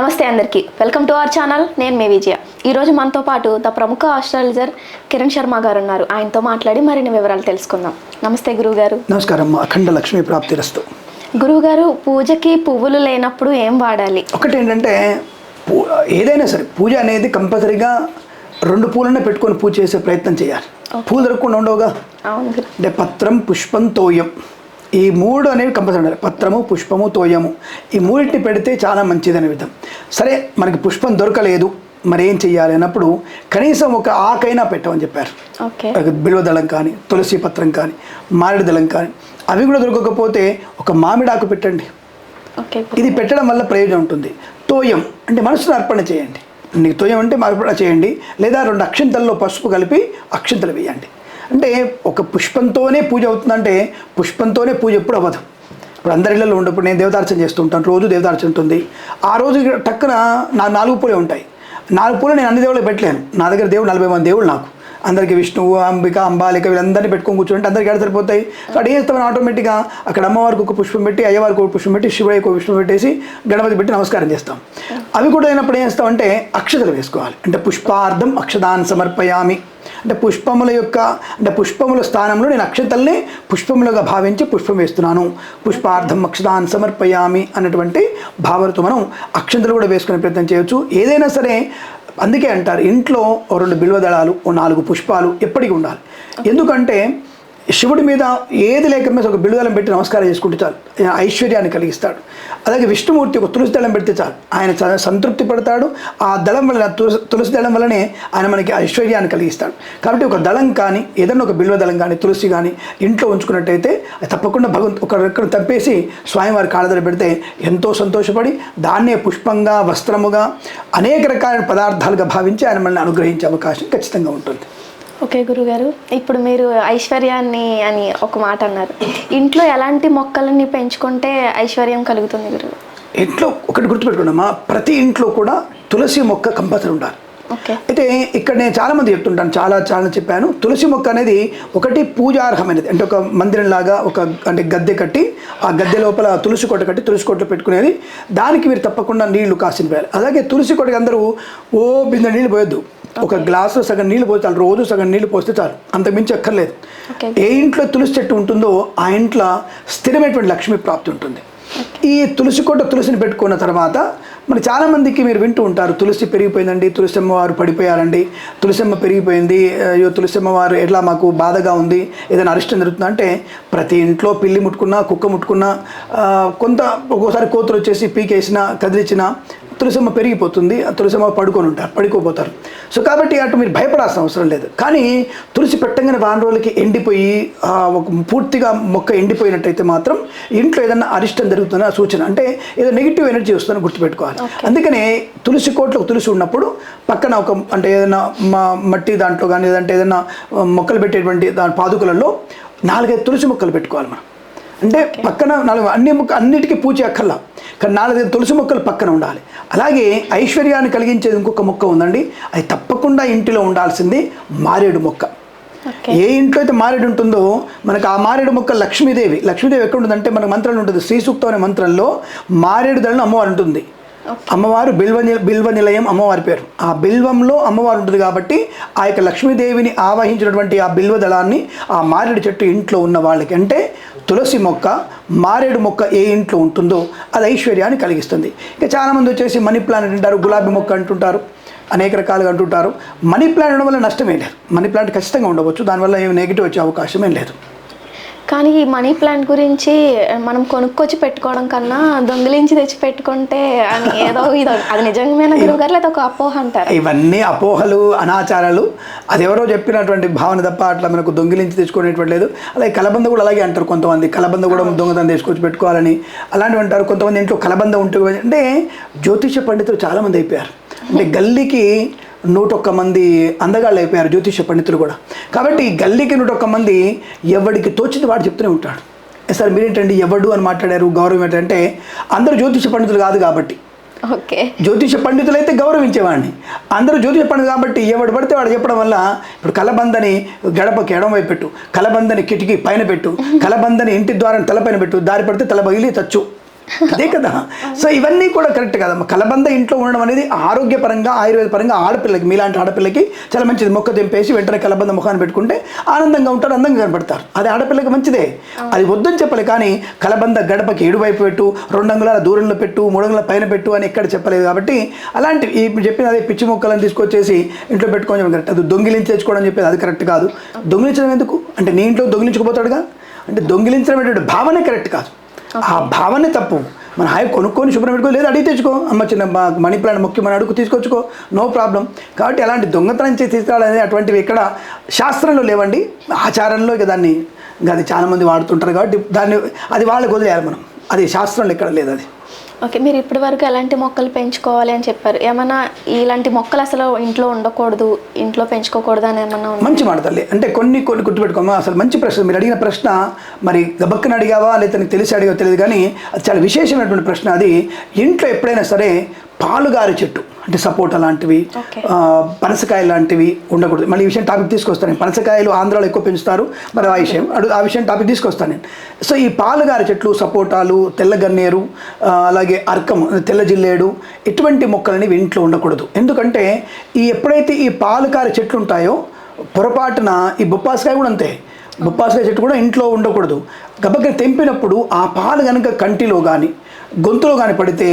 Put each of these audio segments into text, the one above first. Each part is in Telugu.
నమస్తే అందరికీ. Welcome to our channel. నేను మే విజయ. ఈరోజు మనతో పాటు ద ప్రముఖ ఆస్ట్రాలజర్ కిరణ్ శర్మ గారు ఉన్నారు. ఆయనతో మాట్లాడి మరిన్ని వివరాలు తెలుసుకుందాం. నమస్తే గురువుగారు. నమస్కారం అఖండ లక్ష్మీ ప్రాప్తిరస్తు గురువుగారు పూజకి పువ్వులు లేనప్పుడు ఏం వాడాలి? ఒకటి ఏంటంటే ఏదైనా సరే పూజ అనేది కంపల్సరీగా రెండు పూలనే పెట్టుకొని పూజ చేసే ప్రయత్నం చేయాలి. పూలు దొరకకుండా ఉండవుగా. అంటే పత్రం పుష్పం తోయం. ఈ మూడు అనేవి కంపల్సరీ ఉండాలి. పత్రము పుష్పము తోయము. ఈ మూడింటిని పెడితే చాలా మంచిది అనే విధం సరే మనకి పుష్పం దొరకలేదు. మరి ఏం చెయ్యాలి అన్నప్పుడు కనీసం ఒక ఆకైనా పెట్టమని చెప్పారు. ఓకే. ఒక బిల్వదళం కానీ తులసి పత్రం కానీ మామిడి దళం కానీ అవి కూడా దొరకకపోతే ఒక మామిడాకు పెట్టండి. ఇది పెట్టడం వల్ల ప్రయోజనం ఉంటుంది. తోయం అంటే మనసును అర్పణ చేయండి. నీకు తోయం అంటే అర్పణ చేయండి. లేదా రెండు అక్షింతల్లో పసుపు కలిపి అక్షింతలు వేయండి. అంటే ఒక పుష్పంతోనే పూజ అవుతుందంటే పుష్పంతోనే పూజ ఎప్పుడు అవ్వదు. ఇప్పుడు అందరి ఇళ్ళలో ఉండేప్పుడు నేను దేవదార్చన చేస్తూ ఉంటాను రోజు దేవదార్చన ఉంటుంది. ఆ రోజు టక్కున నా నాలుగు పూలే ఉంటాయి. నాలుగు పూలు నేను అన్ని దేవుళ్ళు పెట్టలేను. నా దగ్గర దేవుడు నలభై మంది దేవుళ్ళు నాకు. అందరికీ విష్ణువు అంబిక అంబాలిక వీళ్ళందరినీ పెట్టుకొని కూర్చుంటే అందరికీ ఎడ సరిపోతాయి. సో అక్కడ ఏం చేస్తామని ఆటోమేటిక్గా అక్కడ అమ్మవారికి ఒక పుష్పం పెట్టి అయ్యవారికి ఒక పుష్పం పెట్టి శివయ్యకి ఒక పుష్పం పెట్టేసి గణపతి పెట్టి నమస్కారం చేస్తాం. అవి కూడా అయినప్పుడు ఏం చేస్తామంటే అక్షతలు వేసుకోవాలి. అంటే పుష్పార్థం అక్షదాన్ని సమర్పయామి. అంటే పుష్పముల యొక్క అంటే పుష్పముల స్థానంలో నేను అక్షతల్ని పుష్పములుగా భావించి పుష్పం వేస్తున్నాను. పుష్పార్థం అక్షదాన్ సమర్పయామి అన్నటువంటి భావనతో మనం అక్షంతలు కూడా వేసుకునే ప్రయత్నం చేయొచ్చు. ఏదైనా సరే అందుకే అంటారు ఇంట్లో ఓ రెండు బిల్వదళాలు ఓ నాలుగు పుష్పాలు ఎప్పటికీ ఉండాలి. ఎందుకంటే శివుడి మీద ఏది లేకపోతే ఒక బిడుదలం పెట్టి నమస్కారం చేసుకుంటే చాలు. ఐశ్వర్యాన్ని కలిగిస్తాడు. అలాగే విష్ణుమూర్తి ఒక తులసి దళం పెడితే చాలు. ఆయన చాలా సంతృప్తి పడతాడు. ఆ దళం వలన తులసి తులసి దళం వలనే ఆయన మనకి ఐశ్వర్యాన్ని కలిగిస్తాడు. కాబట్టి ఒక దళం కానీ ఏదైనా ఒక బిల్వ దళం కానీ తులసి కానీ ఇంట్లో ఉంచుకున్నట్టయితే తప్పకుండా భగవంతు ఒక రెక్కను తప్పేసి స్వామివారి కాళ్ళదర పెడితే ఎంతో సంతోషపడి దాన్నే పుష్పంగా వస్త్రముగా అనేక రకాలైన పదార్థాలుగా భావించి ఆయన మనల్ని అనుగ్రహించే అవకాశం ఖచ్చితంగా ఉంటుంది. ఓకే గురుగారు ఇప్పుడు మీరు ఐశ్వర్యాన్ని అని ఒక మాట అన్నారు. ఇంట్లో ఎలాంటి మొక్కలని పెంచుకుంటే ఐశ్వర్యం కలుగుతుంది గురువు ఇంట్లో ఒకటి గుర్తుపెట్టుకున్నామా ప్రతి ఇంట్లో కూడా తులసి మొక్క కంపల్సరీ ఉండాలి. ఓకే. అయితే ఇక్కడ నేను చాలా మంది చెప్తుంటాను చాలా చాలా చెప్పాను. తులసి మొక్క అనేది ఒకటి పూజార్హమైనది. అంటే ఒక మందిరం లాగా ఒక అంటే గద్దె కట్టి ఆ గద్దె లోపల తులసి కొట్ట కట్టి తులసి కొట్ట పెట్టుకునేది. దానికి మీరు తప్పకుండా నీళ్ళు కాసిన వేయాలి. అలాగే తులసి కొట్టకి అందరూ ఓ బిందె నీళ్ళు పోయొద్దు. ఒక గ్లాసు సగం నీళ్ళు పోతే చాలు రోజు సగం నీళ్ళు పోస్తే చాలు. అంత మించి అక్కర్లేదు. ఏ ఇంట్లో తులసి చెట్టు ఉంటుందో ఆ ఇంట్లో స్థిరమైనటువంటి లక్ష్మీ ప్రాప్తి ఉంటుంది. ఈ తులసి కోట తులసిని పెట్టుకున్న తర్వాత మరి చాలామందికి మీరు వింటూ ఉంటారు తులసి పెరిగిపోయిందండి తులసమ్మ వారు పడిపోయారండి తులసమ్మ పెరిగిపోయింది అయ్యో తులసమ్మ వారు ఎట్లా మాకు బాధగా ఉంది ఏదైనా అరిష్టం జరుగుతుందా అంటే ప్రతి ఇంట్లో పిల్లి ముట్టుకున్నా కుక్క ముట్టుకున్నా కొంత ఒక్కోసారి కోతులు వచ్చేసి పీకేసినా కదిలిచ్చినా తులసమ్మ పెరిగిపోతుంది ఆ తులసమ్మ పడుకొని ఉంటారు పడుకోపోతారు సో కాబట్టి అటు మీరు భయపడాల్సిన అవసరం లేదు. కానీ తులసి పెట్టగానే వారం రోజులకి ఎండిపోయి ఒక పూర్తిగా మొక్క ఎండిపోయినట్టయితే మాత్రం ఇంట్లో ఏదైనా అరిష్టం జరుగుతున్న సూచన. అంటే ఏదో నెగిటివ్ ఎనర్జీ వస్తుందని గుర్తుపెట్టుకోవాలి. అందుకనే తులసి కోట్లో తులసి ఉన్నప్పుడు పక్కన ఒక అంటే ఏదైనా మా మట్టి దాంట్లో కానీ లేదంటే ఏదైనా మొక్కలు పెట్టేటువంటి దాని పాదుకలలో నాలుగైదు తులసి మొక్కలు పెట్టుకోవాలి మనం. అంటే పక్కన నాలుగు అన్ని మొక్క అన్నిటికీ పూజ అక్కర్లా కానీ నాలుగైదు తులసి మొక్కలు పక్కన ఉండాలి. అలాగే ఐశ్వర్యాన్ని కలిగించేది ఇంకొక మొక్క ఉందండి. అది తప్పకుండా ఇంటిలో ఉండాల్సింది మారేడు మొక్క. ఏ ఇంట్లో అయితే మారేడు ఉంటుందో మనకు ఆ మారేడు మొక్క లక్ష్మీదేవి. లక్ష్మీదేవి ఎక్కడ ఉంటుందంటే మన మంత్రంలో ఉంటుంది. శ్రీ సూక్తం అనే మంత్రంలో మారేడు దళం అమ్మవారు ఉంటుంది. అమ్మవారు బిల్వ ని- బిల్వ నిలయం అమ్మవారి పేరు. ఆ బిల్వంలో అమ్మవారు ఉంటుంది కాబట్టి ఆ యొక్క లక్ష్మీదేవిని ఆవహించినటువంటి ఆ బిల్వ దళాన్ని ఆ మారేడు చెట్టు ఇంట్లో ఉన్న వాళ్ళకి అంటే తులసి మొక్క మారేడు మొక్క ఏ ఇంట్లో ఉంటుందో అది ఐశ్వర్యాన్ని కలిగిస్తుంది. ఇక చాలామంది వచ్చేసి మనీ ప్లాంట్ అంటారు గులాబీ మొక్క అంటుంటారు అనేక రకాలుగా అంటుంటారు. మనీ ప్లాంట్ ఉండడం వల్ల నష్టమే లేదు. మనీ ప్లాంట్ ఖచ్చితంగా ఉండవచ్చు. దానివల్ల ఏమి నెగిటివ్ వచ్చే అవకాశం ఏం లేదు. కానీ ఈ మనీ ప్లాంట్ గురించి మనం కొనుక్కొచ్చి పెట్టుకోవడం కన్నా దొంగిలించి తెచ్చి పెట్టుకుంటే అని ఏదో ఇది అది నిజంగా గురువు గారు లేదా ఒక అపోహ అంటారు? ఇవన్నీ అపోహలు అనాచారాలు. అది ఎవరో చెప్పినటువంటి భావన తప్ప అట్లా మనకు దొంగిలించి తెచ్చుకునేటువంటి లేదు. అలాగే కలబంద కూడా అలాగే అంటారు కొంతమంది. కలబంద కూడా దొంగతనం తీసుకొచ్చి పెట్టుకోవాలని అలాంటివి అంటారు. కొంతమంది ఇంట్లో కలబంద ఉంటే అంటే జ్యోతిష పండితులు చాలామంది అయిపోయారు. అంటే గల్లీకి నూటొక్క మంది అందగాళ్ళు అయిపోయారు జ్యోతిష పండితులు కూడా. కాబట్టి గల్లీకి నూటొక్క మంది ఎవడికి తోచింది వాడు చెప్తూనే ఉంటాడు. "ఏ సార్ మీరేంటండి ఎవడు అని మాట్లాడారు? గౌరవం ఏంటంటే అందరూ జ్యోతిష పండితులు కాదు కాబట్టి. ఓకే. జ్యోతిష పండితులైతే గౌరవించేవాడిని. అందరూ జ్యోతిష పండితులు కాబట్టి ఎవడు పడితే వాడు చెప్పడం వల్ల ఇప్పుడు కలబందని గడపకి ఎడమ వైపు పెట్టు కలబందని కిటికీ పైన పెట్టు కలబందని ఇంటి ద్వారం తలపైన పెట్టు దారి పడితే తల పగిలి చచ్చు అదే కదా. సో ఇవన్నీ కూడా కరెక్ట్ కదమ్మా కలబంద ఇంట్లో ఉండడం అనేది ఆరోగ్యపరంగా ఆయుర్వేద పరంగా ఆడపిల్లకి మీలాంటి ఆడపిల్లకి చాలా మంచిది. మొక్క తెంపేసి వెంటనే కలబంద ముఖాన్ని పెట్టుకుంటే ఆనందంగా ఉంటారు అందంగా కనపడతారు. అది ఆడపిల్లకి మంచిదే. అది వద్దని చెప్పలే కానీ కలబంద గడపకి ఏడువైపు పెట్టు రెండు అంగుళాల దూరంలో పెట్టు మూడు అంగుళాల పైన పెట్టు అని ఎక్కడ చెప్పలేదు కాబట్టి అలాంటి ఇప్పుడు చెప్పిన అదే పిచ్చి మొక్కలను తీసుకొచ్చేసి ఇంట్లో పెట్టుకోవడం కరెక్ట్. అది దొంగిలించి తెచ్చుకోవడం చెప్పేది అది కరెక్ట్ కాదు. దొంగిలించడం ఎందుకు? అంటే నీ ఇంట్లో దొంగిలించుకుపోతాడుగా? అంటే దొంగిలించడం భావనే కరెక్ట్ కాదు. ఆ భావనే తప్పు. మన హాయి కొనుక్కొని శుభ్రం పెట్టుకో లేదా అడిగి తెచ్చుకో. అమ్మ చిన్న మనీ ప్లాంట్ ముఖ్యమైన మన అడుగు తీసుకొచ్చుకో. No problem. కాబట్టి అలాంటి దొంగతనం చేసి తీసుకురావాలనేది అటువంటివి ఇక్కడ శాస్త్రంలో లేవండి. ఆచారంలో ఇక దాన్ని అది చాలామంది వాడుతుంటారు కాబట్టి దాన్ని అది వాళ్ళకి వదిలేయాలి మనం. అది శాస్త్రంలో ఇక్కడ లేదు అది. ఓకే మీరు ఇప్పటి వరకు ఎలాంటి మొక్కలు పెంచుకోవాలి అని చెప్పారు? ఏమన్నా ఇలాంటి మొక్కలు అసలు ఇంట్లో ఉండకూడదు ఇంట్లో పెంచుకోకూడదు అని ఏమన్నా మంచి మాట తల్లి. అంటే కొన్ని కొన్ని గుర్తుపెట్టుకోమా అసలు మంచి ప్రశ్న. మీరు అడిగిన ప్రశ్న మరి గబక్కన అడిగావా లేదా నీకు తెలిసి అడిగావో తెలియదు కానీ అది చాలా విశేషమైనటువంటి ప్రశ్న. అది ఇంట్లో ఎప్పుడైనా సరే పాలుగారి చెట్టు. అంటే సపోటా లాంటివి పనసకాయ లాంటివి ఉండకూడదు. మళ్ళీ ఈ విషయం టాపిక్ తీసుకొస్తాను నేను. పనసకాయలు ఆంధ్రాలో ఎక్కువ పెంచుతారు. మరి ఆ విషయం ఆ విషయం టాపిక్ తీసుకొస్తాను నేను. సో ఈ పాలుగారి చెట్లు సపోటాలు తెల్ల గన్నేరు అలాగే అర్కం తెల్ల జిల్లేడు ఇటువంటి మొక్కలని ఇంట్లో ఉండకూడదు. ఎందుకంటే ఈ ఎప్పుడైతే ఈ పాలుకారి చెట్లు ఉంటాయో పొరపాటున ఈ బొప్పాసకాయ కూడా అంతే. బొప్పాసకాయ చెట్టు కూడా ఇంట్లో ఉండకూడదు. గబగ్గర తెంపినప్పుడు ఆ పాలు కనుక కంటిలో కానీ గొంతులో కానీ పడితే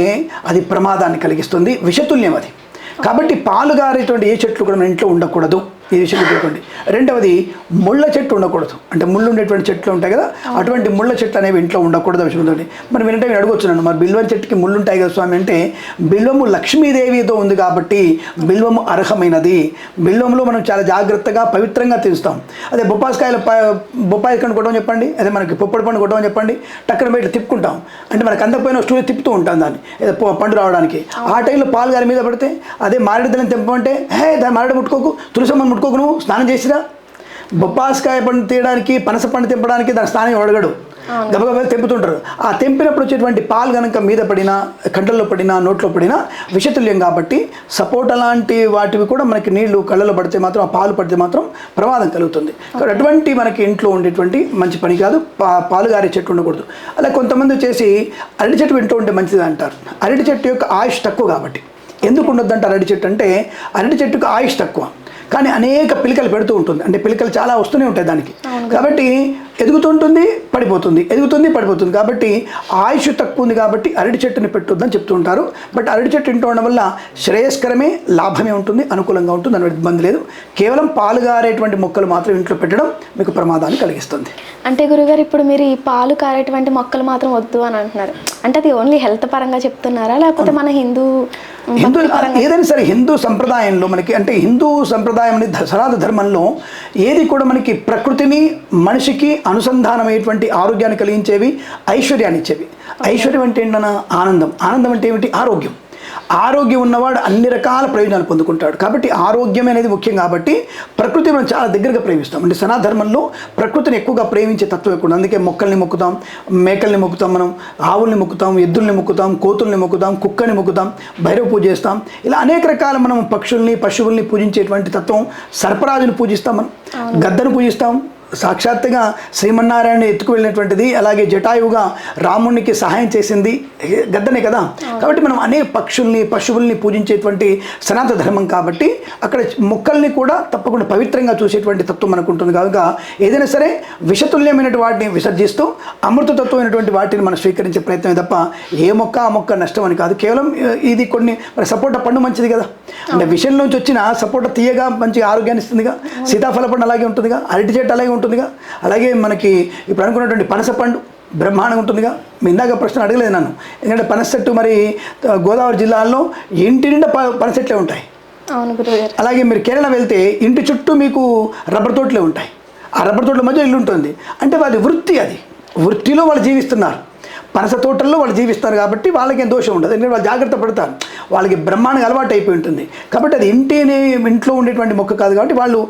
అది ప్రమాదాన్ని కలిగిస్తుంది విషతుల్యం అది. కాబట్టి పాలు గారేటువంటి ఏ చెట్లు కూడా మన ఇంట్లో ఉండకూడదు. ఈ విషయం గుర్తుపెట్టుకోండి. రెండవది ముళ్ళ చెట్టు ఉండకూడదు. అంటే ముళ్ళు ఉండేటువంటి చెట్లు ఉంటాయి కదా అటువంటి ముళ్ళ చెట్లు అనేవి ఇంట్లో ఉండకూడదు విషయం గుర్తుపెట్టుకోండి. మరి వినంటే నేను అడగొచ్చున్నాను మరి బిల్వం చెట్టుకి ముళ్ళు ఉంటాయి కదా స్వామి అంటే బిల్వము లక్ష్మీదేవితో ఉంది కాబట్టి బిల్వము అర్హమైనది. బిల్వంలో మనం చాలా జాగ్రత్తగా పవిత్రంగా తీస్తాం అదే బొప్పాసకాయలు ప బొప్పాయి కండు కొట్టమని చెప్పండి అదే మనకి పొప్పడి పండు కొట్టమని చెప్పండి టక్కన బయట తిప్పుకుంటాం. అంటే మనకు అందకపోయిన స్టూడియో తిప్పుతూ ఉంటాం దాన్ని పండు రావడానికి. ఆ టైంలో పాలు గారి మీద పడితే అదే మారేడు దళం తెంపమంటే హే దాన్ని మారేడు ముట్టుకోకు తులసమ్మని ముట్టుకోకు నువ్వు స్నానం చేసిరా? బొప్పాసకాయ పండు తీయడానికి పనస పండు తెంపడానికి దాని స్నానం అడగడు. గబగబా తెంపుతుంటారు. ఆ తెంపినప్పుడు వచ్చేటువంటి పాలు కనుక మీద పడినా కంటల్లో పడినా నోట్లో పడినా విషతుల్యం కాబట్టి సపోటా లాంటి వాటివి కూడా మనకి నీళ్ళు కళ్ళలో పడితే మాత్రం ఆ పాలు పడితే మాత్రం ప్రమాదం కలుగుతుంది. కాబట్టి అటువంటి మనకి ఇంట్లో ఉండేటువంటి మంచి పని కాదు. పా పాలు గారే చెట్టు ఉండకూడదు. అలా కొంతమంది వచ్చేసి అరటి చెట్టు ఇంట్లో ఉంటే మంచిది అంటారు. అరటి చెట్టు యొక్క ఆయుష్ తక్కువ కాబట్టి. ఎందుకు ఉండొద్దంటే అరటి చెట్టు అంటే అరటి చెట్టుకు ఆయుష్ తక్కువ. కానీ అనేక పిలకలు పెడుతూ ఉంటుంది. అంటే పిలకలు చాలా వస్తూనే ఉంటాయి దానికి. కాబట్టి ఎదుగుతుంటుంది పడిపోతుంది. ఎదుగుతుంది పడిపోతుంది. కాబట్టి ఆయుష్ తక్కువ ఉంది కాబట్టి అరటి చెట్టుని పెట్టొద్దని చెప్తూ ఉంటారు. బట్ అరటి చెట్టు ఇంట్లో ఉండడం వల్ల శ్రేయస్కరమే లాభమే ఉంటుంది అనుకూలంగా ఉంటుంది దాని ఇబ్బంది లేదు. కేవలం పాలు గారేటువంటి మొక్కలు మాత్రం ఇంట్లో పెట్టడం మీకు ప్రమాదాన్ని కలిగిస్తుంది. అంటే గురుగారు ఇప్పుడు మీరు ఈ పాలు కారేటువంటి మొక్కలు మాత్రం వద్దు అని అంటున్నారు. అంటే అది ఓన్లీ హెల్త్ పరంగా చెప్తున్నారా? లేకపోతే మన హిందూ హిందూ ఏదైనా సరే హిందూ సంప్రదాయంలో మనకి అంటే హిందూ సంప్రదాయం అనేది సనాతన ధర్మంలో ఏది కూడా మనకి ప్రకృతిని మనిషికి అనుసంధానమైనటువంటి ఆరోగ్యాన్ని కలిగించేవి ఐశ్వర్యాన్ని ఇచ్చేవి ఐశ్వర్యం అంటే ఏంటన్నా? ఆనందం. ఆనందం అంటే ఏమిటి? ఆరోగ్యం. ఆరోగ్యం ఉన్నవాడు అన్ని రకాల ప్రయోజనాలు పొందుకుంటాడు. కాబట్టి ఆరోగ్యం అనేది ముఖ్యం కాబట్టి ప్రకృతి మనం చాలా దగ్గరగా ప్రేమిస్తాం. అంటే సనాధర్మంలో ప్రకృతిని ఎక్కువగా ప్రేమించే తత్వం ఎక్కువ ఉంది. అందుకే మొక్కల్ని మొక్కుతాం మేకల్ని మొక్కుతాం మనం ఆవుల్ని మొక్కుతాం ఎద్దుల్ని మొక్కుతాం కోతుల్ని మొక్కుతాం కుక్కని మొక్కుతాం భైరవ పూజ చేస్తాం. ఇలా అనేక రకాల మనం పక్షుల్ని పశువుల్ని పూజించేటువంటి తత్వం సర్పరాజుని పూజిస్తాం మనం గద్దను పూజిస్తాం సాక్షాత్తుగా శ్రీమన్నారాయణ ఎత్తుకు వెళ్ళినటువంటిది అలాగే జటాయువుగా రామునికి సహాయం చేసింది గద్దనే కదా? కాబట్టి మనం అనేక పక్షుల్ని పశువుల్ని పూజించేటువంటి సనాతన ధర్మం కాబట్టి అక్కడ మొక్కల్ని కూడా తప్పకుండా పవిత్రంగా చూసేటువంటి తత్వం మనకు ఉంటుంది కనుక ఏదైనా సరే విషతుల్యమైన వాటిని విసర్జిస్తూ అమృతతత్వమైనటువంటి వాటిని మనం స్వీకరించే ప్రయత్నమే తప్ప ఏ మొక్క ఆ మొక్క నష్టం అని కాదు. కేవలం ఇది కొన్ని మరి సపోటా పండు మంచిది కదా? అంటే విషయంలోంచి వచ్చిన సపోటా తీయగా మంచి ఆరోగ్యాన్ని ఇస్తుందిగా? సీతాఫల పండు అలాగే ఉంటుందిగా? అరటి చెట్టు అలాగే ఉంటుందిగా. అలాగే మనకి ఇప్పుడు అనుకున్నటువంటి పనస పండు బ్రహ్మాండంగా ఉంటుందిగా. మీ ఇందాక ప్రశ్న అడగలేదు నన్ను. ఎందుకంటే పనస చెట్టు మరి గోదావరి జిల్లాలో ఇంటి నిండా పనస చెట్లే ఉంటాయి. అలాగే మీరు కేరళ వెళ్తే ఇంటి చుట్టూ మీకు రబ్బర్ తోటలే ఉంటాయి. ఆ రబ్బర్ తోటల మధ్య ఇల్లు ఉంటుంది. అంటే వారి వృత్తి అది. వృత్తిలో వాళ్ళు జీవిస్తున్నారు. పనస తోటల్లో వాళ్ళు జీవిస్తారు కాబట్టి వాళ్ళకి ఏం దోషం ఉండదు. ఎందుకంటే వాళ్ళు జాగ్రత్త పడతారు. వాళ్ళకి బ్రహ్మాండంగా అలవాటు అయిపోయి ఉంటుంది. కాబట్టి అది ఇంటిని ఇంట్లో ఉండేటువంటి మొక్క కాదు కాబట్టి వాళ్ళు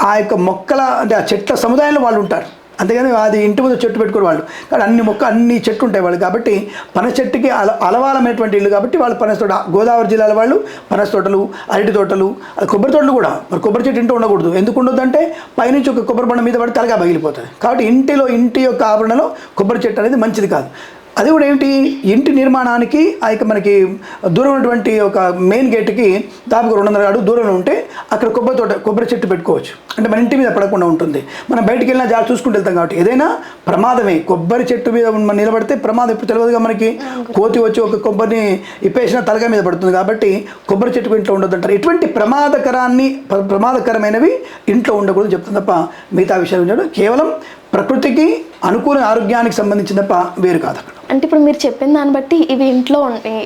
ఆ యొక్క మొక్కల అంటే ఆ చెట్ల సముదాయంలో వాళ్ళు ఉంటారు. అంతేగాని అది ఇంటి ముందు చెట్టు పెట్టుకుని వాళ్ళు. కానీ అన్ని మొక్క అన్ని చెట్టు ఉంటాయి వాళ్ళు కాబట్టి పనస చెట్టుకి అల అలవాలమైనటువంటి ఇల్లు కాబట్టి వాళ్ళు పనస తోట గోదావరి జిల్లాల వాళ్ళు పనస తోటలు అరటి తోటలు అది కొబ్బరి తోటలు కూడా. మరి కొబ్బరి చెట్టు ఇంట్లో ఉండకూడదు. ఎందుకు ఉండదు అంటే పైనుంచి ఒక కొబ్బరి బండ మీద పడి తలగా పగిలిపోతుంది. కాబట్టి ఇంటిలో ఇంటి యొక్క ఆవరణలో కొబ్బరి చెట్టు అనేది మంచిది కాదు. అది కూడా ఏంటి? ఇంటి నిర్మాణానికి ఆ యొక్క మనకి దూరం ఉన్నటువంటి ఒక మెయిన్ గేట్కి దాదాపు రెండు వందల అడుగు దూరంలో ఉంటే అక్కడ కొబ్బరి తోట కొబ్బరి చెట్టు పెట్టుకోవచ్చు. అంటే మన ఇంటి మీద పడకుండా ఉంటుంది. మనం బయటికి వెళ్ళినా జాగ్రత్త చూసుకుంటూ వెళ్తాం కాబట్టి ఏదైనా ప్రమాదమే. కొబ్బరి చెట్టు మీద మనం నిలబడితే ప్రమాదం ఇప్పుడు తెలియదుగా మనకి? కోతి వచ్చి ఒక కొబ్బరిని ఇప్పేసిన తలగా మీద పడుతుంది కాబట్టి కొబ్బరి చెట్టు ఇంట్లో ఉండదు అంటారు ఎటువంటి ప్రమాదకరాన్ని ప్ర- ప్రమాదకరమైనవి ఇంట్లో ఉండకూడదు చెప్తుంది తప్ప మిగతా విషయాలు కేవలం ప్రకృతికి అనుకూల ఆరోగ్యానికి సంబంధించిన తప్ప వేరు కాదు అక్కడ. అంటే ఇప్పుడు మీరు చెప్పిన దాన్ని బట్టి ఇవి ఇంట్లో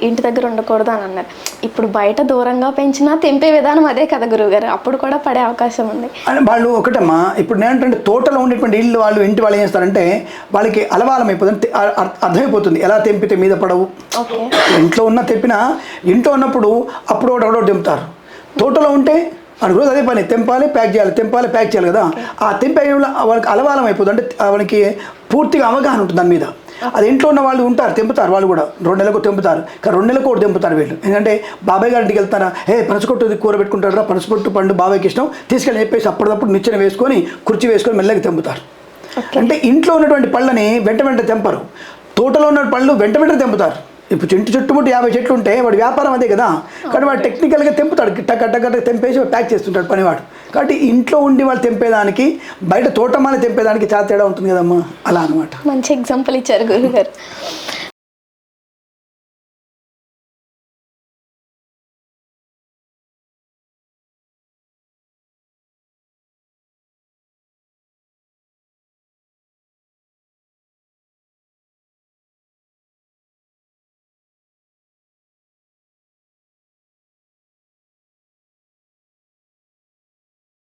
ఇంటి దగ్గర ఉండకూడదు అని అన్నారు. ఇప్పుడు బయట దూరంగా పెంచినా తెంపే విధానం అదే కదా గురువుగారు. అప్పుడు కూడా పడే అవకాశం ఉంది. అని వాళ్ళు ఒకటమ్మా ఇప్పుడు నేనంటే తోటలో ఉండేటువంటి ఇల్లు వాళ్ళు ఇంటి వాళ్ళు ఏం చేస్తారంటే వాళ్ళకి అలవాలం అయిపోతుంది అర్థమైపోతుంది. ఎలా తెంపితే మీద పడవు. ఇంట్లో ఉన్న తెప్పినా ఇంట్లో ఉన్నప్పుడు అప్పుడు ఒకటి ఒకటి తెంపుతారు. తోటలో ఉంటే వాడికి రోజు అదే పని తెంపాలి ప్యాక్ చేయాలి తెంపాలి ప్యాక్ చేయాలి కదా. ఆ తెంపే వాళ్ళకి అలవాలం అయిపోతుంది. అంటే వాళ్ళకి పూర్తిగా అవగాహన ఉంటుంది దాని మీద. అది ఇంట్లో ఉన్న వాళ్ళు ఉంటారు తెంపుతారు వాళ్ళు కూడా. రెండు నెలలకు తెంపుతారు. కానీ రెండు నెలలకు ఒకటి తెంపుతారు వీళ్ళు. ఎందుకంటే బాబాయ్ గారింటికి వెళ్తారా? హే పనసకొట్టు కూర పెట్టుకుంటారా పనసపొట్టు పండు బాబాయ్కి ఇష్టం. తీసుకెళ్ళి చెప్పేసి అప్పటికప్పుడు నిచ్చెన వేసుకొని కుర్చీ వేసుకొని మెల్లగా తెంపుతారు. అంటే ఇంట్లో ఉన్నటువంటి పళ్ళని వెంట వెంట తెంపరు. తోటలో ఉన్న పళ్ళు వెంట వెంట తెంపుతారు. ఇప్పుడు చెట్టు చుట్టుముట్టు యాభై చెట్లు ఉంటే వాడి వ్యాపారం అదే కదా. కానీ వాడు టెక్నికల్గా తెంపుతాడు. టక్క టక్క తెంపేసి ప్యాక్ చేస్తుంటాడు పనివాడు. కాబట్టి ఇంట్లో ఉండి వాళ్ళు తెంపేదానికి బయట తోటమాల తెంపేదానికి చాలా తేడా ఉంటుంది కదమ్మా. అలా అనమాట. మంచి ఎగ్జాంపుల్ ఇచ్చారు గురుగారు.